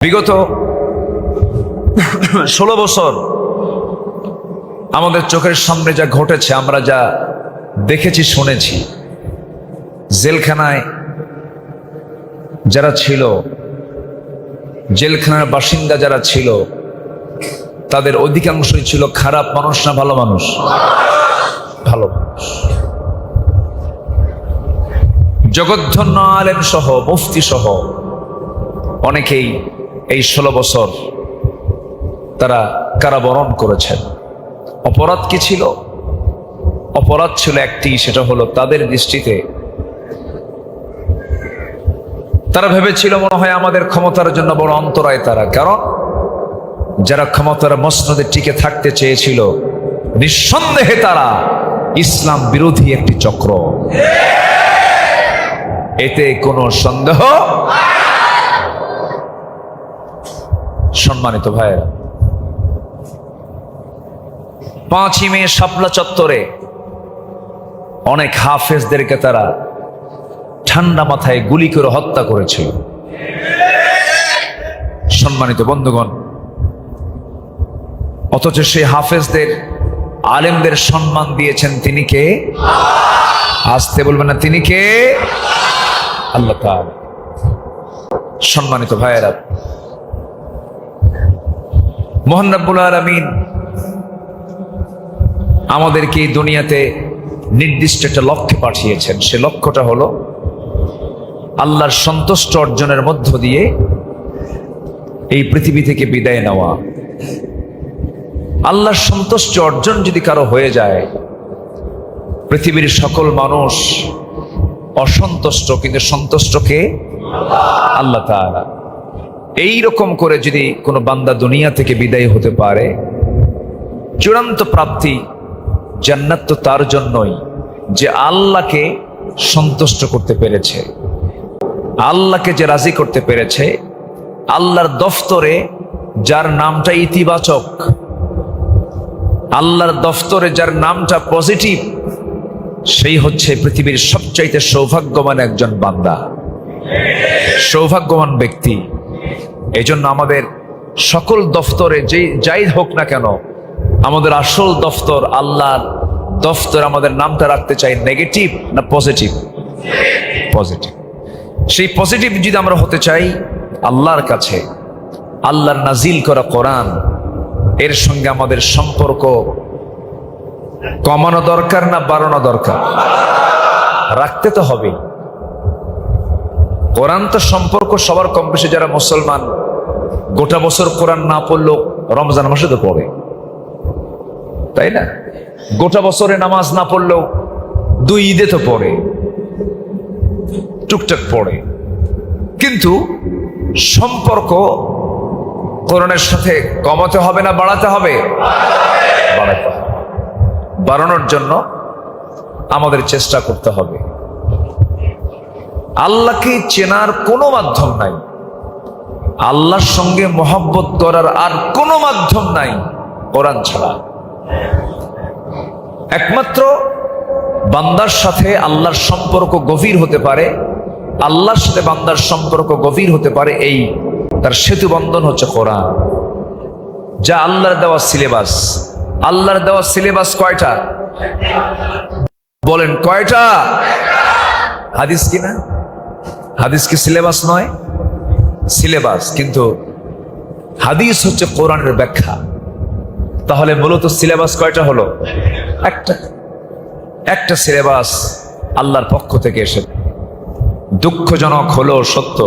বিগত ষোলো বছর আমাদের চোখের সামনে যা ঘটেছে, আমরা যা দেখেছি, শুনেছি, জেলখানায় যারা ছিল, জেলখানার বাসিন্দা যারা ছিল, তাদের অধিকাংশই ছিল খারাপ মানুষ না ভালো মানুষ? ভালো মানুষ। জগদ্ধন্য আলেম সহ, মুফতি সহ অনেকেই এই ষোলো বছর তারা কারাবরণ করেছেন। অপরাধ কি ছিল? অপরাধ ছিল একটি, সেটা হলো তাদের দৃষ্টিতে তারা ভেবেছিল মনে হয় আমাদের ক্ষমতার জন্য বড় অন্তরায় তারা। কারণ যারা ক্ষমতার মসনদে টিকে থাকতে চেয়েছিল, নিঃসন্দেহে তারা ইসলাম বিরোধী একটি চক্র। এতে কোনো সন্দেহ সম্মানিত ভাইয়েরা। পাঁচই মে শাপলা চত্বরে অনেক হাফেজদেরকে তারা ঠান্ডা মাথায় গুলি করে হত্যা করেছিল। সম্মানিত বন্ধুগণ, অথচ সেই হাফেজদের, আলেমদের সম্মান দিয়েছেন তিনি কে? আসতে বলবেন না, তিনি কে? আল্লাহ সম্মানিত ভাইয়েরা মোহন আলমিন আমাদেরকে এই দুনিয়াতে নির্দিষ্ট একটা লক্ষ্যে পাঠিয়েছেন। সে লক্ষ্যটা হলো আল্লাহর সন্তুষ্ট অর্জনের মধ্য দিয়ে এই পৃথিবী থেকে বিদায় নেওয়া। আল্লাহর সন্তুষ্ট অর্জন যদি কারও হয়ে যায়, পৃথিবীর সকল মানুষ অসন্তুষ্ট, কিন্তু সন্তুষ্টকে আল্লাহ তাআলা এই রকম করে যদি কোনো বান্দা দুনিয়া থেকে বিদায় হতে পারে, চূড়ান্ত প্রাপ্তি জান্নাত তো তার জন্যই যে আল্লাহকে সন্তুষ্ট করতে পেরেছে, আল্লাহকে যে রাজি করতে পেরেছে, আল্লাহর দফতরে যার নামটা ইতিবাচক, আল্লাহর দফতরে যার নামটা পজিটিভ, সেই হচ্ছে পৃথিবীর সবচাইতে সৌভাগ্যবান একজন বান্দা। সৌভাগ্যবান ব্যক্তি। এই জন্য আমাদের সকল দফতরে যে যাই হোক না কেন, আমাদের আসল দফতর আল্লাহর দফতর, আমাদের নামটা রাখতে চাই নেগেটিভ না পজিটিভ? পজিটিভ। সেই পজিটিভ যদি আমরা হতে চাই, আল্লাহর কাছে, আল্লাহর নাজিল করা কোরআন, এর সঙ্গে আমাদের সম্পর্ক কমানো দরকার না বাড়ানো দরকার? রাখতে তো হবেই। কোরআন তো সম্পর্ক সবার কম বেশি, যারা মুসলমান গোটা বছর কোরআন না পড়লেও রমজান মাসে তো পড়ে। তাই না? গোটা বছরে নামাজ না পড়লেও দুই ঈদে তো পড়ে। টুকটাক পড়ে। কিন্তু সম্পর্ক কোরআনের সাথে কমাতে হবে না বাড়াতে হবে? বাড়াতে হবে। বাড়ানোর জন্য আমাদের চেষ্টা করতে হবে। আল্লাহকে চেনার কোনো মাধ্যম নাই। আল্লাহর সঙ্গে মহব্বত করার আর কোনো মাধ্যম নাই কোরআন ছাড়া। একমাত্র বান্দার সাথে আল্লাহর সম্পর্ক গভীর হতে পারে, আল্লাহর সাথে বান্দার সম্পর্ক গভীর হতে পারে এই তার সেতু বন্ধন হচ্ছে কোরআন। যা আল্লাহর দেওয়া সিলেবাস। আল্লাহর দেওয়া সিলেবাস কয়টা? বলেন কয়টা? হাদিস কিনা হাদিস কি সিলেবাস নয়? সিলেবাস, কিন্তু হাদিস হচ্ছে কোরআনের ব্যাখ্যা। তাহলে মূলত সিলেবাস কয়টা হলো? একটা। একটা সিলেবাস আল্লাহর পক্ষ থেকে এসে দুঃখজনক হলো সত্য।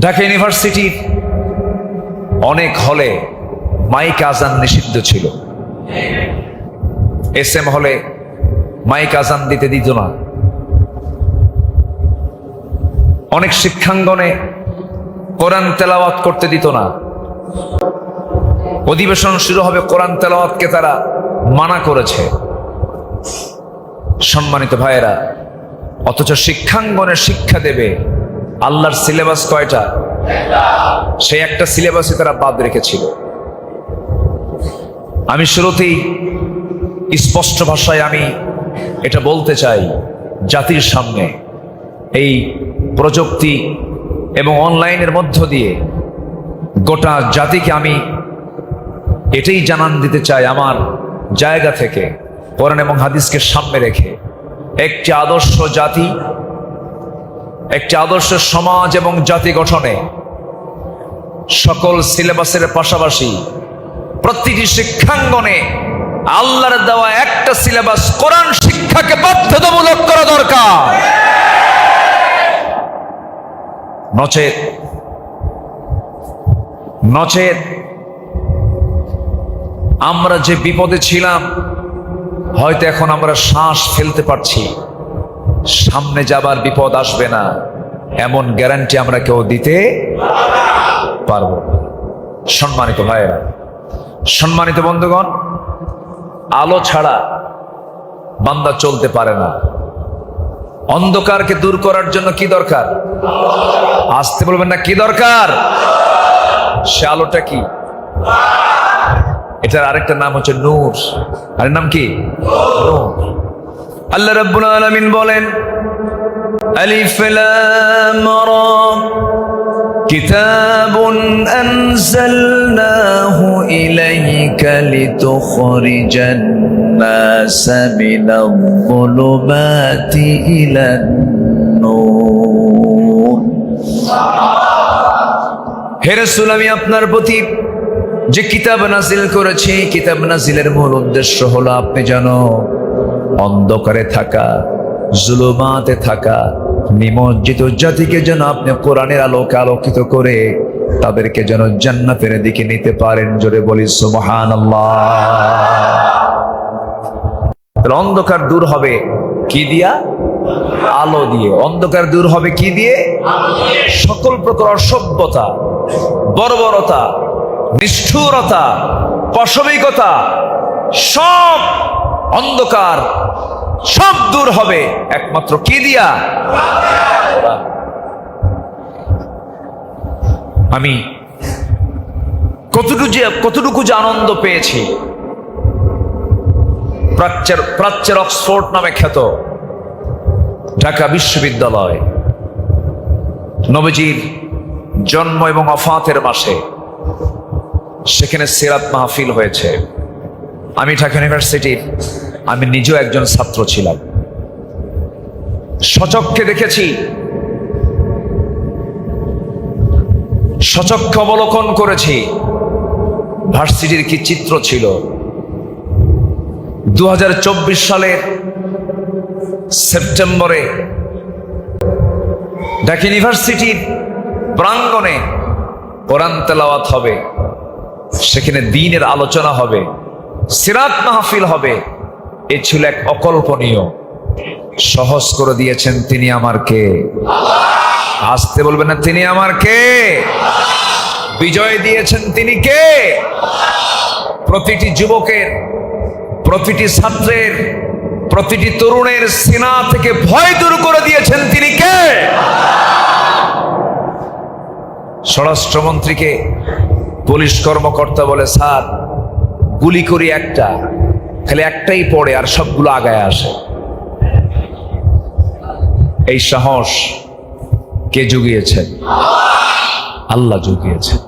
ঢাকা ইউনিভার্সিটির অনেক হলে মাইক আজান নিষিদ্ধ ছিল। এস এম হলে মাইক আজান দিতে দিত না। অনেক শিক্ষাঙ্গনে কোরআন তেলাওয়াত করতে দিত না। অধিবেশন শুরু হবে কোরআন তেলাওয়াতকে তারা মানা করেছে। সম্মানিত ভাইয়েরা, অথচ শিক্ষাঙ্গনে শিক্ষা দেবে আল্লাহর সিলেবাস কয়টা? সেই একটা সিলেবাসে তারা বাদ রেখেছিল। আমি শুরুতেই স্পষ্ট ভাষায় আমি এটা বলতে চাই জাতির সামনে। এই প্রযুক্তি এবং অনলাইনের মধ্য দিয়ে গোটা জাতিকে আমি এটাই জানান দিতে চাই আমার জায়গা থেকে, কোরআন এবং হাদিসকে সামনে রেখে। একটি আদর্শ জাতি, একটি আদর্শ সমাজ এবং জাতি গঠনে সকল সিলেবাসের পাশাপাশি প্রতিটি শিক্ষাঙ্গনে আল্লাহর দেওয়া একটা সিলেবাস কোরআন শিক্ষাকে বাধ্যতামূলক করা দরকার। নচেত। নচেত। আমরা যে বিপদে ছিলাম, হয়তো এখন আমরা শ্বাস ফেলতে পারছি। সামনে যাবার বিপদ আসবে না। এমন গ্যারান্টি আমরা কেউ দিতে পারব। সম্মানিত ভাইয়েরা, সম্মানিত বন্ধুগণ, আলো ছাড়া বান্দা চলতে পারে না। অন্ধকারকে দূর করার জন্য কি দরকার আসতে বলবেন না কি দরকার সে আলোটা কি এটার আরেকটা নাম হচ্ছে নূর আরের নাম কি নূর আল্লাহ রাব্বুল আলামিন বলেন আলিফ লাম রা كتاب أنزلناه إليك لتخرج الناس من الظلمات إلى النور হে রাসূল আমি আপনার প্রতি যে কিতাব নাজিল করেছি কিতাব নাজিলের মূল উদ্দেশ্য হলো আপনি যেন অন্ধকারে থাকা জুলুমাতে থাকা নিমজ্জিত জাতিকে যেন আপনি কোরআনের আলোকে আলোকিত করে তাদেরকে যেন জান্নাতের দিকে নিতে পারেন জোরে বলি অন্ধকার দূর হবে কি দিয়া? আলো দিয়ে। অন্ধকার দূর হবে কি দিয়ে? সকল প্রকার অসভ্যতা, বর্বরতা, নিষ্ঠুরতা, পাশবিকতা, সব অন্ধকার, সব দূর হবে। একমাত্র কি দিয়া? আমি কতটুকু যে কতটুকু যে আনন্দ পেয়েছি। প্রাচ্যের প্রাচ্যের অক্সফোর্ড নামে খ্যাত। ঢাকা বিশ্ববিদ্যালয়। নবজির জন্ম এবং অফাতের মাসে সেখানে সিরাত মাহফিল হয়েছে। আমি ঢাকা ইউনিভার্সিটির, আমি নিজেও একজন ছাত্র ছিলাম। সচক্ষে দেখেছি। সচক্ষে অবলোকন করেছি। ভার্সিটির কি চিত্র ছিল? দু হাজার চব্বিশ সালের সেপ্টেম্বরে ঢাকা ইউনিভার্সিটির প্রাঙ্গণে কোরআন তেলাওয়াত হবে। সেখানে দিনের আলোচনা হবে, সিরাত মাহফিল হবে। এ ছিল এক অকল্পনীয়। সহজ করে দিয়েছেন তিনি আমার কে? আসতে বলবেন না, তিনি আমার কে? বিজয় দিয়েছেন তিনি কে? প্রতিটি যুবকের প্রতিটি ছাত্রের, প্রতিটি তরুণের সিনা থেকে ভয় দূর করে দিয়েছেন তিনি কে? স্বরাষ্ট্রমন্ত্রীকে পুলিশ কর্মকর্তা বলে, স্যার, গুলি করি একটা, খালি একটাই পড়ে আর সবগুলো আগায় আসে। এই সাহস কে জুগিয়েছেন? আল্লাহ জুগিয়েছেন।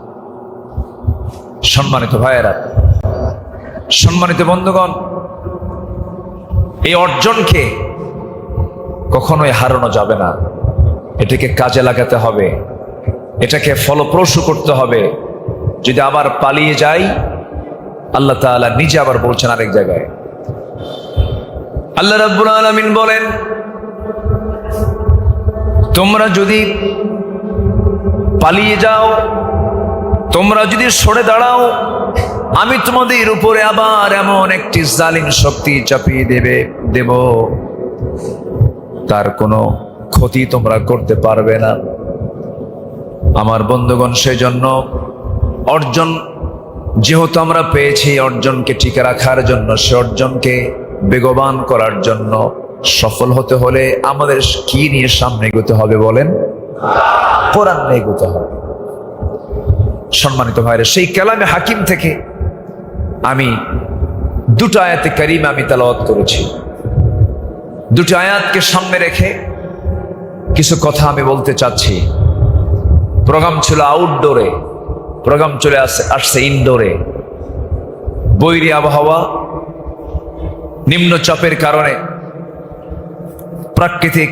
সম্মানিত ভাইয়েরা, সম্মানিত বন্ধুগণ এই অর্জনকে কখনোই হারানো যাবে না। এটাকে কাজে লাগাতে হবে। এটাকে ফলপ্রসূ করতে হবে। যদি আবার পালিয়ে যাই, আল্লাহ তাআলা নিজে আবার বলছেন আরেক জায়গায়। আল্লাহ রাব্বুল আলামিন বলেন, তোমরা যদি পালিয়ে যাও, তোমরা যদি সরে দাঁড়াও আমি তোমাদের উপরে আবার এমন একটি জালিম শক্তি চাপিয়ে দেবে, দেব। তার কোনো ক্ষতি তোমরা করতে পারবে না। আমার বন্ধুগণ, সেজন্য অর্জন যেহেতু আমরা পেয়েছি অর্জনকে টিকে রাখার জন্য, সে অর্জনকে বেগবান করার জন্য সফল হতে হলে আমাদের কি নিয়ে সামনে এগোতে হবে বলেন? কোরআন এগোতে হবে। সম্মানিত ভাইরা, সেই কালামে হাকিম থেকে আমি দুটো আয়াতে কারিম আমি তালাওয়াত করেছি। দুটো আয়াতকে সামনে রেখে কিছু কথা আমি বলতে চাচ্ছি। প্রোগ্রাম ছিল আউটডোরে প্রোগ্রাম চলে আসছে আসছে ইনডোরে বৈরি আবহাওয়া নিম্নচাপের কারণে, প্রাকৃতিক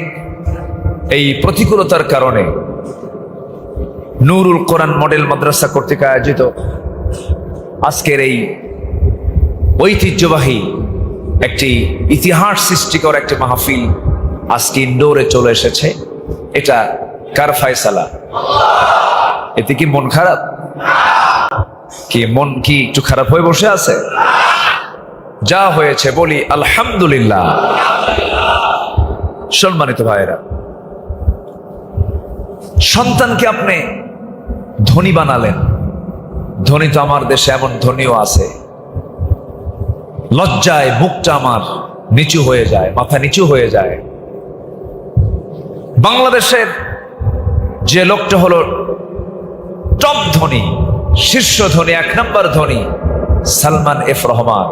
এই প্রতিকূলতার কারণে নুরুল কোরআন মডেল মাদ্রাসা কর্তৃক আয়োজিত আজকের এই ঐতিহ্যবাহী একটি ইতিহাস সৃষ্টিকর একটি মাহফিল আজকে ইন্ডোরে চলে এসেছে। এটা কার ফায়সালা? এতে কি মন খারাপ? কি মন কি একটু খারাপ হয়ে বসে আছে? যা হয়েছে বলি আলহামদুলিল্লাহ। সম্মানিত ভাইয়েরা, সন্তানকে আপনি ধনী বানালেন। ধনী তো আমার দেশে এমন ধনীও আছে। লজ্জায় মুখটা আমার নিচু হয়ে যায়, মাথা নিচু হয়ে যায়। বাংলাদেশের যে লোকটা হলো টপ ধনী, শীর্ষ ধনী, এক নম্বর ধনী, সালমান এফ রহমান।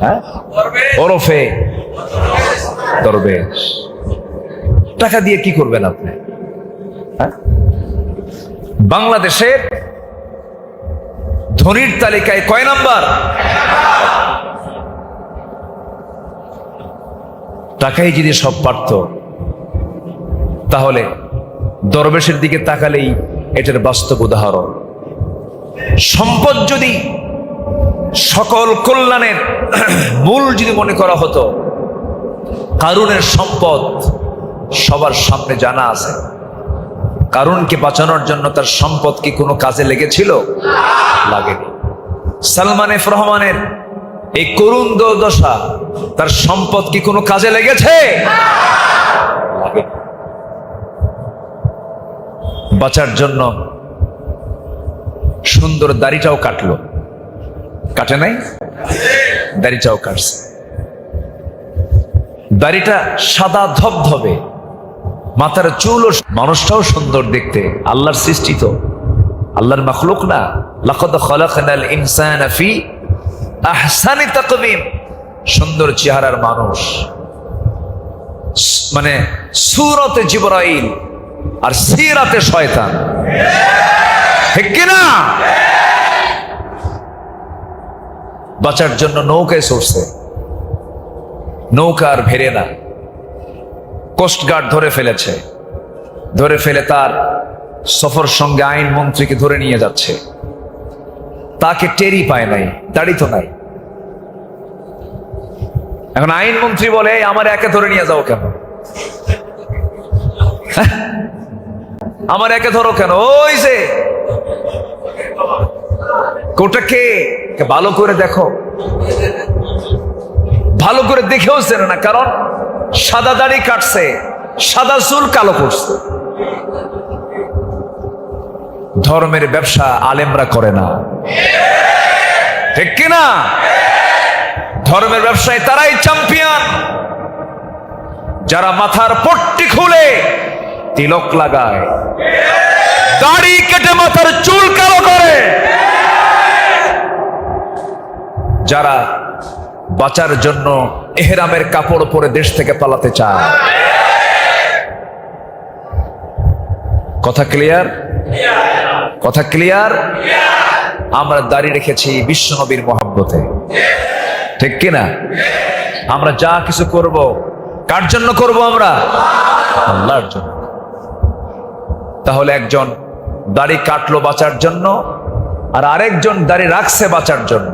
হ্যাঁ? ওরফে দরবেশ। টাকা দিয়ে কি করবেন আপনি? হ্যাঁ? বাংলাদেশের ধনীর তালিকায় কয় নাম্বার? টাকাই যদি সব পারত। তাহলে দরবেশের দিকে তাকালেই এটার বাস্তব উদাহরণ। সম্পদ যদি সকল কল্যাণের মূল যদি মনে করা হতো, কারুনের সম্পদ সবার সামনে জানা আছে। কারুনকে বাঁচানোর জন্য তার সম্পদ কি কোনো কাজে লেগেছিল? লাগেনি। সালমান এফ রহমানের এই করুণ দশা, তার সম্পদ কি কোনো কাজে লেগেছে? বাঁচার জন্য সুন্দর দাড়িটাও কাটলো। কাটে নাই? দাড়িটাও কাটছে। দাড়িটা সাদা ধবধবে, মাথার চুল মানুষটাও সুন্দর দেখতে, আল্লাহর সৃষ্টি তো। আল্লাহর মখলুক না। খলাকনাল ইনসানা ফি আহসানি তাকবীম সুন্দর চেহারার মানুষ। মানে সুরতে জিবরাইল আর সিরাতে শয়তান। ঠিক বাঁচার জন্য নৌকায় চড়ছে। নৌকা আর ভেরে না। কোস্টগার্ড ধরে ফেলেছে। ধরে ফেলে তার সফর সঙ্গে আইন মন্ত্রীকে ধরে নিয়ে যাচ্ছে। তাকে টেরি পায় নাই দাড়ি তো নাই। এখন আইন মন্ত্রী বলে আমার একে ধরে নিয়ে যাও কেন? আমার একে ধরো কেন? ওই যে। কোটা কে? কে ভালো করে দেখো। ভালো করে দেখেও না, কারণ সাদা দাড়ি কাটছে, সাদা চুল কালো করছে। ধর্মের ব্যবসা আলেমরা করে না। ঠিক কিনা? ধর্মের ব্যবসায় তারাই চ্যাম্পিয়ন যারা মাথার পট্টি খুলে তিলক লাগায়। দাড়ি কেটে মাথার চুল কালো করে। যারা বাঁচার জন্য এহেরামের কাপড় পরে দেশ থেকে পালাতে চায়। কথা ক্লিয়ার কথা ক্লিয়ার আমরা দাঁড়িয়ে রেখেছি বিশ্ব নবীর মহাব্বতে। ঠিক কিনা? আমরা যা কিছু করব, কার জন্য করব আমরা? আল্লাহর জন্য। তাহলে একজন দাড়ি কাটলো বাঁচার জন্য, আর আরেকজন দাড়ি রাখছে বাঁচার জন্য।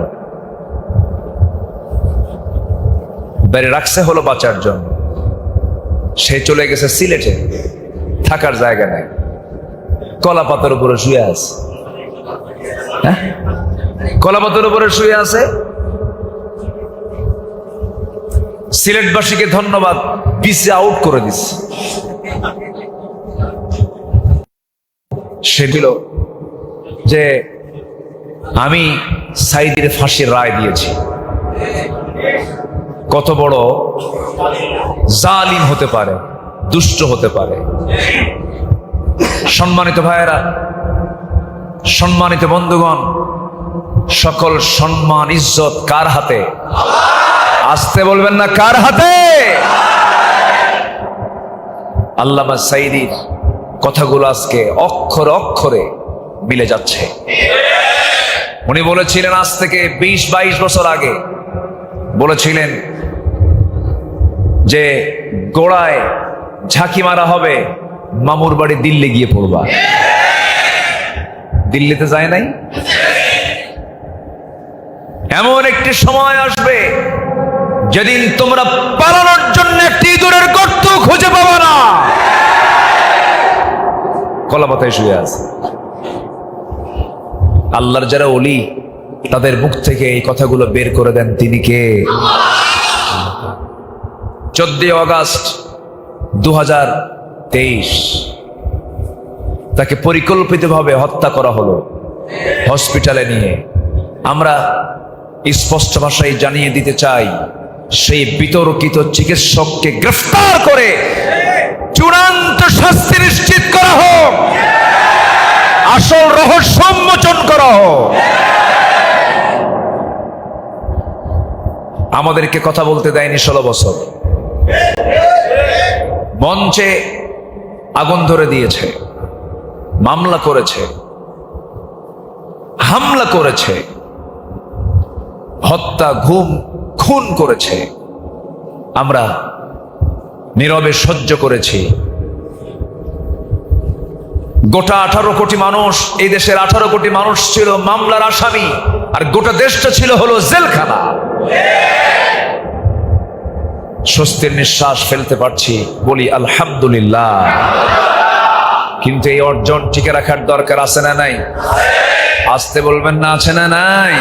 দাড়ি রাখছে হলো বাঁচার জন্য। সে চলে গেছে সিলেটে, থাকার জায়গা নাই। কলা পাতার উপরে শুয়ে আছে। হ্যাঁ? কলা পাতার উপরে শুয়ে আছে। সিলেটবাসীকে ধন্যবাদ, পিসে আউট করে দিচ্ছে। সে দিল যে আমি সাইদির ফাঁসির রায় দিয়েছি। কত বড় জালিম হতে পারে, দুষ্ট হতে পারে। সম্মানিত ভাইয়েরা, সম্মানিত বন্ধুগণ, সকল সম্মান, ইজ্জত কার হাতে? আসতে বলবেন না কার হাতে? আল্লামা সাইদির কথাগুলো আজকে অক্ষরে অক্ষরে মিলে যাচ্ছে। উনি বলেছিলেন, আজ থেকে বিশ বাইশ বছর আগে বলেছিলেন যে গোড়ায় ঝাঁকি মারা হবে মামুর বাড়ি দিল্লি গিয়ে পড়বা। দিল্লিতে যায় নাই? এমন একটি সময় আসবে, যেদিন তোমরা পালানোর জন্য একটি ইঁদুরের গর্ত খুঁজে পাবে না। কলাপাতায় শুয়ে আছে। আল্লাহর যারা অলি তাদের মুখ থেকে এই কথাগুলো বের করে দেন, তিনি কে? চোদ্দই অগাস্ট দু হাজার তাকে পরিকল্পিতভাবে হত্যা করা হলো হসপিটালে নিয়ে। আমরা স্পষ্ট ভাষায় জানিয়ে দিতে চাই, সেই বিতর্কিত চিকিৎসককে গ্রেফতার করে চূড়ান্ত শাস্তি নিশ্চিত করা হোক। আসল রহস্য উন্মোচন করা হোক। আমাদেরকে কথা বলতে দেয়নি ষোলো বছর। মঞ্চে আগুন ধরে দিয়েছে, মামলা করেছে, হামলা করেছে, হত্যা ঘুম খুন করেছে। আমরা নীরবে সহ্য করেছি। গোটা আঠারো কোটি মানুষ, এই দেশের আঠারো কোটি মানুষ ছিল মামলার আসামি, আর গোটা দেশটা ছিল হলো জেলখানা। স্বস্তির নিঃশ্বাস ফেলতে পারছি। বলি, আলহামদুলিল্লাহ। কিন্তু এই অর্জন টিকে রাখার দরকার আছে না নাই? আসতে বলবেন না, আছে না নাই?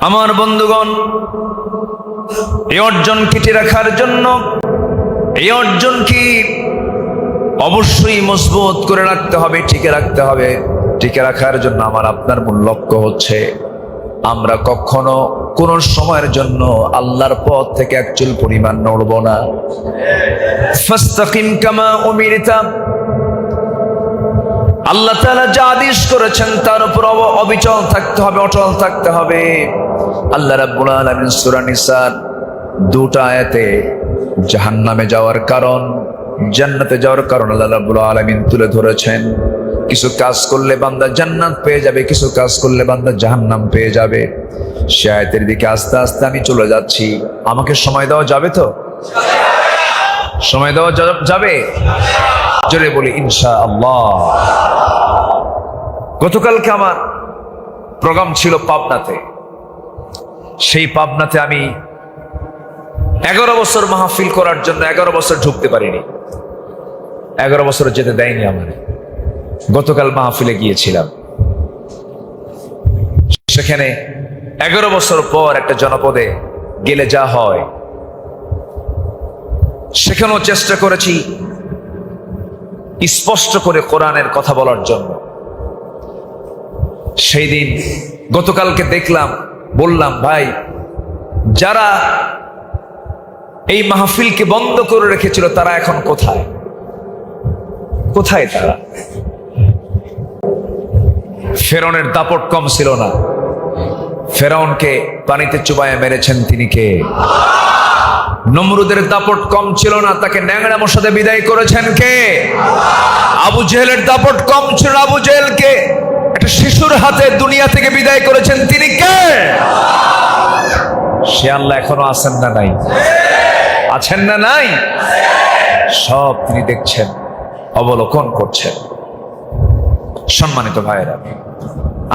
আমার বন্ধুগণ, এই অর্জন কেটে রাখার জন্য, এই অর্জন কি অবশ্যই মজবুত করে রাখতে হবে, টিকে রাখতে হবে। টিকে রাখার জন্য আমার আপনার মূল লক্ষ্য হচ্ছে, আমরা কখনো কোন সময়ের জন্য আল্লাহর পথ থেকে একচুল পরিমাণ নড়ব না। আল্লাহ তাআলা যা আদেশ করেছেন তার উপর অব- অবিচল থাকতে হবে, অটল থাকতে হবে। আল্লাহ রাব্বুল আলামিন সূরা নিসার দুটা আয়াতে জাহান্নামে যাওয়ার কারণ, জান্নাতে যাওয়ার কারণ আল্লাহ রাব্বুল আলামিন তুলে ধরেছেন। কিছু কাজ করলে বান্দা জান্নাত পেয়ে যাবে, কিছু কাজ করলে বান্দা জাহান্নাম পেয়ে যাবে। সে আয়াতের দিকে আস্তে আস্তে আমি চলে যাচ্ছি। আমাকে সময় দেওয়া যাবে তো? সময় দেওয়া যাবে? জোরে বলি ইনশা আল্লাহ গতকালকে আমার প্রোগ্রাম ছিল পাবনাতে। সেই পাবনাতে আমি এগারো বছর মাহফিল করার জন্য এগারো বছর ঢুকতে পারিনি। এগারো বছর যেতে দেয়নি আমার গতকাল মাহফিলে গিয়েছিলাম। সেখানে এগারো বছর পর একটা জনপদে গেলে যা হয়। সেখানেও চেষ্টা করেছি স্পষ্ট করে কোরআনের কথা বলার জন্য। সেই দিন গতকালকে দেখলাম, বললাম, ভাই, যারা এই মাহফিলকে বন্ধ করে রেখেছিল তারা এখন কোথায়? কোথায় তারা? ফেরনের দাপট কম ছিল না। ফেরাউনকে পানিতে চুবাইয়া মেরেছেন তিনি কে? নমরুদের দাপট কম ছিল না, তাকে ন্যাংরা মশাদে বিদায় করেছেন কে? আবু জেহেলের দাপট কম ছিল আবু জেহেলকে একটা শিশুর হাতে দুনিয়া থেকে বিদায় করেছেন তিনি কে? সে আল্লাহ এখনও আছেন না নাই? আছেন না নাই? সব তিনি দেখছেন, অবলোকন করছেন। সম্মানিত ভাইয়েরা,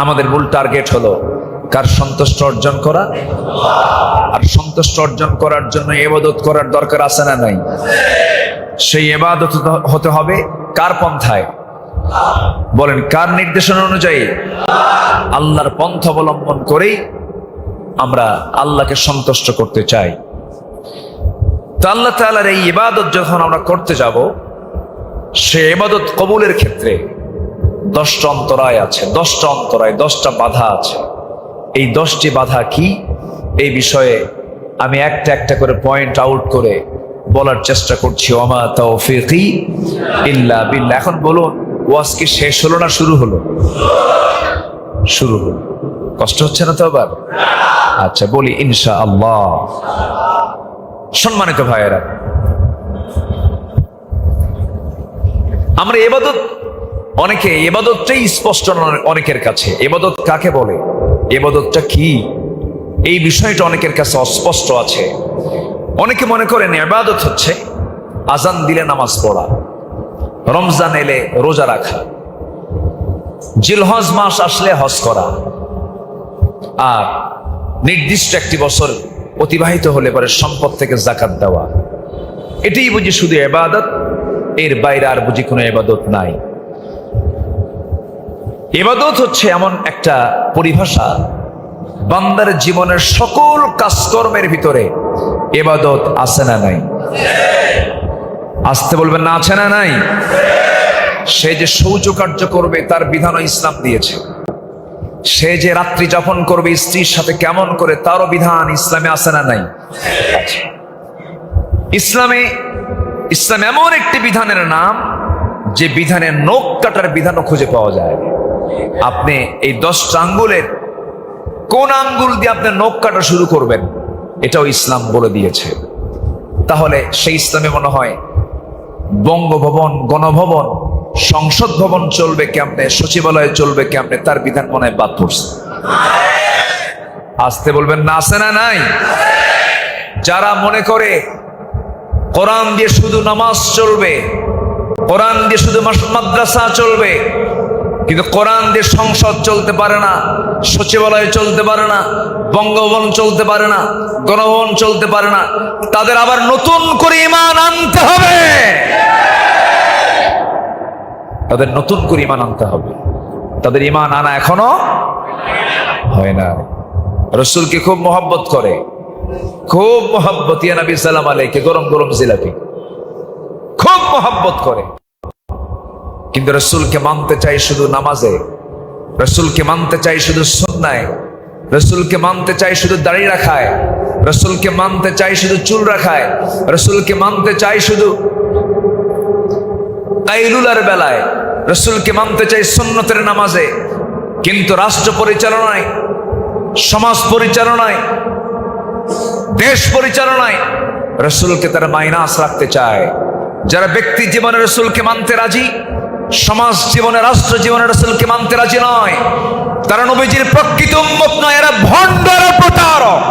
আমাদের মূল টার্গেট হলো কার সন্তুষ্ট অর্জন করা আর সন্তুষ্ট অর্জন করার জন্য এবাদত করার দরকার আছে না নাই? সেই এবাদত হতে হবে কার পন্থায়? বলেন, কার নির্দেশনা অনুযায়ী? আল্লাহর পন্থ অবলম্বন করেই আমরা আল্লাহকে সন্তুষ্ট করতে চাই। তো আল্লাহ তাআলার এই ইবাদত যখন আমরা করতে যাব, সে ইবাদত কবুলের ক্ষেত্রে দশটা অন্তরায় আছে, দশটা অন্তরায়, দশটা বাধা আছে। এই দশটি বাধা কি? এই বিষয়ে আমি একটা একটা করে পয়েন্ট আউট করে বলার চেষ্টা করছি। ওমা তৌফিকি ইল্লা বিল্লাহ। এখন বলুন, ওয়াজ কি শেষ হলো না শুরু হলো? শুরু হলো। কষ্ট হচ্ছে না তো আবার? আচ্ছা বলি ইনশা আল্লাহ সম্মানিত ভাইয়েরা, আমরা এবাদত অনেকে এবাদতটাই স্পষ্ট অনেকের কাছে। এবাদত কাকে বলে? এবাদতটা কি? এই বিষয়টা অনেকের কাছে অস্পষ্ট আছে। অনেকে মনে করেন এবাদত হচ্ছে আজান দিলে নামাজ পড়া, রমজান এলে রোজা রাখা, জিলহজ মাস আসলে হজ করা, আর নির্দিষ্ট একটি বছর অতিবাহিত হলে পরে সম্পদ থেকে জাকাত দেওয়া। এটাই বুঝি শুধু এবাদত? এর বাইরে আর বুঝি কোনো এবাদত নাই। এবাদত হচ্ছে এমন একটা পরিভাষা। বান্দার জীবনের সকল কাজকর্মের ভিতরে এবাদত আছে না নাই? আসতে বলবেন না, আছে না নাই? সে যে শৌচ কার্য করবে, তার বিধানও ইসলাম দিয়েছে। সে যে রাত্রি যাপন করবে, স্ত্রীর সাথে কেমন করে, তারও বিধান ইসলামে আছে না নাই? ইসলামে, ইসলাম এমন একটি বিধানের নাম, যে বিধানের নখ কাটার বিধানও খুঁজে পাওয়া যায়। আপনি এই দশটা আঙ্গুলের কোন আঙ্গুল দিয়ে আপনি নখ কাটা শুরু করবেন? এটাও ইসলাম বলে দিয়েছে। তাহলে সেই ইসলামে মনে হয় বঙ্গভবন, গণভবন, সংসদ ভবন চলবে কেমনে, সচিবালয় চলবে কেমনে, তার বিধান মনে হয় বাদ পড়ছে। আসতে বলবেন, না, আছে না, নাই? যারা মনে করে কোরআন দিয়ে শুধু নামাজ চলবে, কোরআন দিয়ে শুধু মাদ্রাসা চলবে কিন্তু কোরআন দিয়ে সংসদ চলতে পারে না, সচিবালয় চলতে পারে না, বঙ্গভবন চলতে পারে না, গণভবন চলতে পারে না, তাদের আবার নতুন করে ইমান আনতে হবে। তাদের নতুন করে ইমান আনতে হবে। তাদের ইমান আনা এখনও হয় না। রসুলকে খুব মোহাব্বত করে। খুব মোহাব্বত, ইয়া নবী সালাম আলাইকে, গরম গরম জিলাপি। খুব মোহাব্বত করে। কিন্তু রসুলকে মানতে চাই শুধু নামাজে, রসুলকে মানতে চাই শুধু সন্ন্যায় রসুলকে মানতে চাই শুধু দাড়ি রাখায়, রসুলকে মানতে চাই শুধু চুল রাখায়, রসুলকে মানতে চাই শুধু কাইলুলার বেলায়, রসুলকে মানতে চাই সুন্নতের নামাজে। কিন্তু রাষ্ট্র পরিচালনায়, সমাজ পরিচালনায়, দেশ পরিচালনায় রসুলকে তারা মাইনাস রাখতে চায়। যারা ব্যক্তি জীবনে রসুলকে মানতে রাজি সমাজ জীবনে, রাষ্ট্র জীবনে রসুলকে মানতে রাজি নয়। তারা নবীজির প্রকৃত উন্মুখ নয়, এরা ভণ্ড এরা প্রতারক।